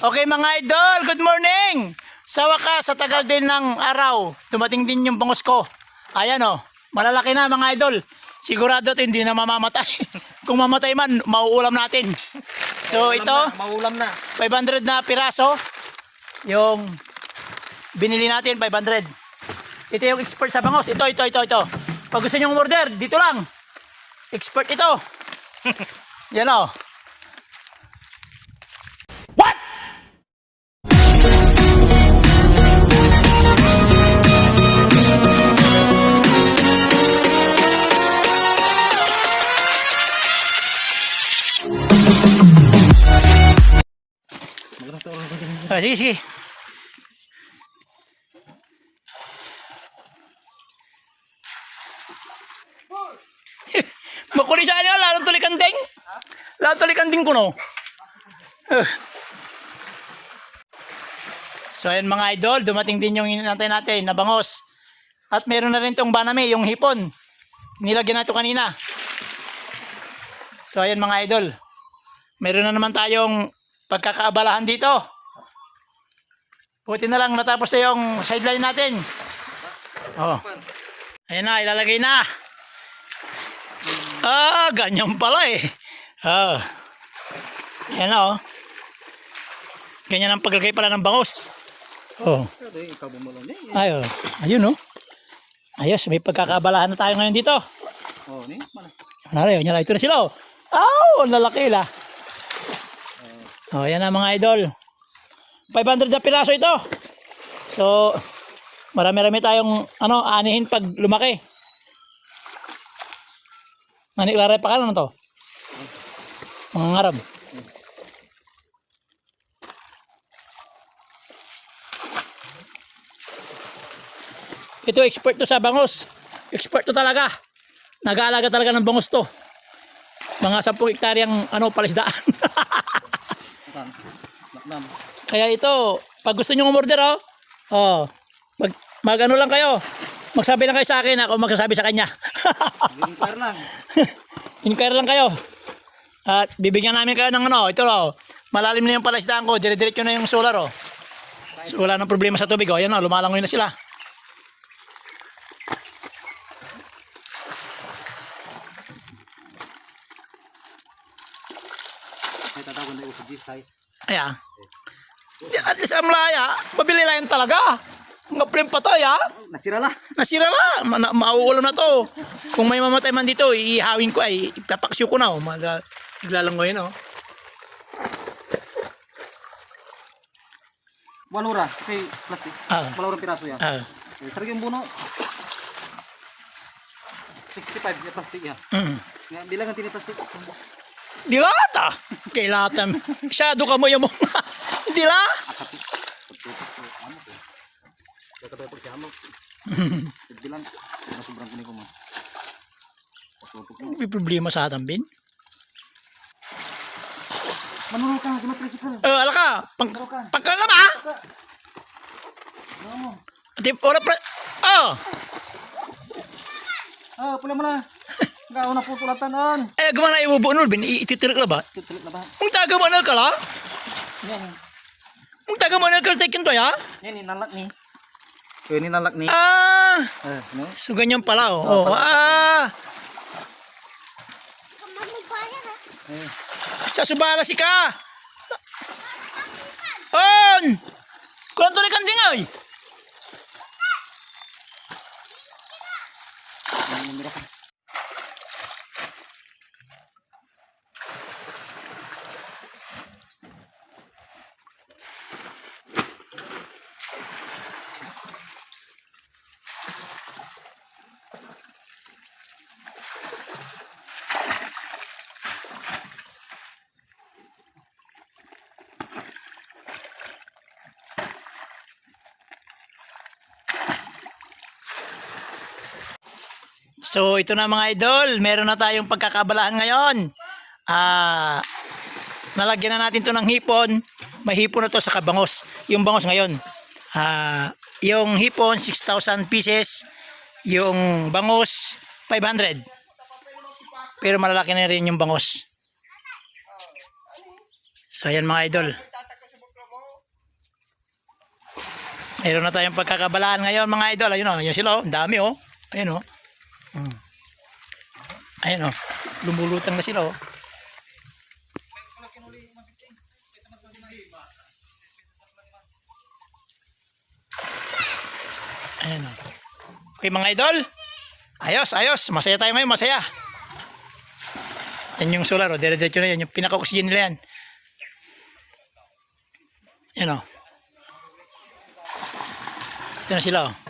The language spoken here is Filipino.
Okay mga idol, good morning! Sa wakas, sa tagal din ng araw, dumating din yung bangus ko. Ayan o, malalaki na mga idol. Sigurado ito hindi na mamamatay. Kung mamatay man, mauulam natin. So ito, Maulam na. 500 na piraso. Yung binili natin, 500. Ito yung expert sa bangus. Ito, ito, ito, ito. Pag gusto nyo order, dito lang. Expert ito. Yan o. Magandang Ah, sige, sige. Makuli sa inyo, lalong tulikan ding. Lalong tulikan ding ko, no? Ah. So, ayan mga idol, dumating din yung inantay natin na bangos. At meron na rin tong baname, yung hipon. Nilagyan na ito kanina. So, ayan mga idol. Meron na naman tayong pagkakaabalahan dito. Buti na lang natapos na yung sideline natin. Oh. Ayan na, ilalagay na. Ah, ganyan pala eh. Ah. Ayan na oh. Ganyan ang paglagay pala ng bangus. Oh. Ay, oh. Ayun oh. Ayos, may pagkakaabalahan na tayo ngayon dito. Oh, ni. Nari, yan na, ito na sila oh. Oh, lalaki la. Oh, yan na mga idol. 500 na piraso ito. So, marami-rami tayong ano, anihin pag lumaki. Laray pa ka naman to. Mga ngarab. Ito expert to sa bangus. Expert to talaga. Nag-aalaga talaga ng bangus to. Mga 10 hektaryang ano, palisdaan. Naknam. Kaya ito, pag gusto nyo umorder, oh, oh mag, mag ano lang kayo. Magsabi lang kayo sa akin, ako magsasabi sa kanya. Car lang. Inquire lang kayo. At bibigyan namin kayo ng ano, ito oh, malalim na yung palaisdaan ko, dire-diretso na yung solar oh. So wala nang problema sa tubig oh, ayan oh, lumalangoy na sila. Ay tatawag na usog size. Ayan. At least ang malaya, mabili lang yan talaga. Mga prem patay ah. Nasira la. Nasira na, ma na mauulam na to. Kung may mamatay man dito, iihawin ko ay ipapaksyo ko na oh. Mag, maglalangoy na oh. Walura. Kay plastic. Ah. Walura piraso yan. Ah, Eh, Sarag yung buno. 65 yung plastic yan. mm. Nga, bilang ang tini plastic. Di ba ta? Kailatan. Masyado ka mo yung mga. Di la? Akati. Pagtutok ko. Ano. May problema sa atin, Bin. Manunod ka. Di tricycle. Eh, ala ka. Pang, pangkalam ha? Ano mo? Ati, ora pre... Oh! Ah, pula mo na. Gawin na po tulatan on. Eh, gumana ibubuo Bin. Ititirik na ba? Tutulit na ba? Kung taga mo na ka la? Yan. Kung taga mo na ka takin to ya? Yan, ninalak ni. Yan, ninalak ni. Ah! Eh, no? So, ganyan pala, oh. oh ah! Eh, Sa subala si ka! On! Kulang to ni kanding, oy! yan So ito na mga idol, meron na tayong pagkakabalaan ngayon. Ah, nalagyan na natin to ng hipon. May hipon na to sa kabangos. Yung bangos ngayon. Ah, yung hipon 6,000 pieces, yung bangos 500. Pero malalaki na rin yung bangos. So ayan mga idol. Meron na tayong pagkakabalaan ngayon mga idol. Ayun o, yun sila o. Ang dami o. Ayun o. Mm. Ayun o. Lumulutang na sila o. Ayun o. Okay mga idol. Ayos, ayos. Masaya tayo ngayon, masaya. Yan yung solar o. Dire-diretso na yan. Yung pinaka-oxygen nila yan. Yan o. Ito na sila o.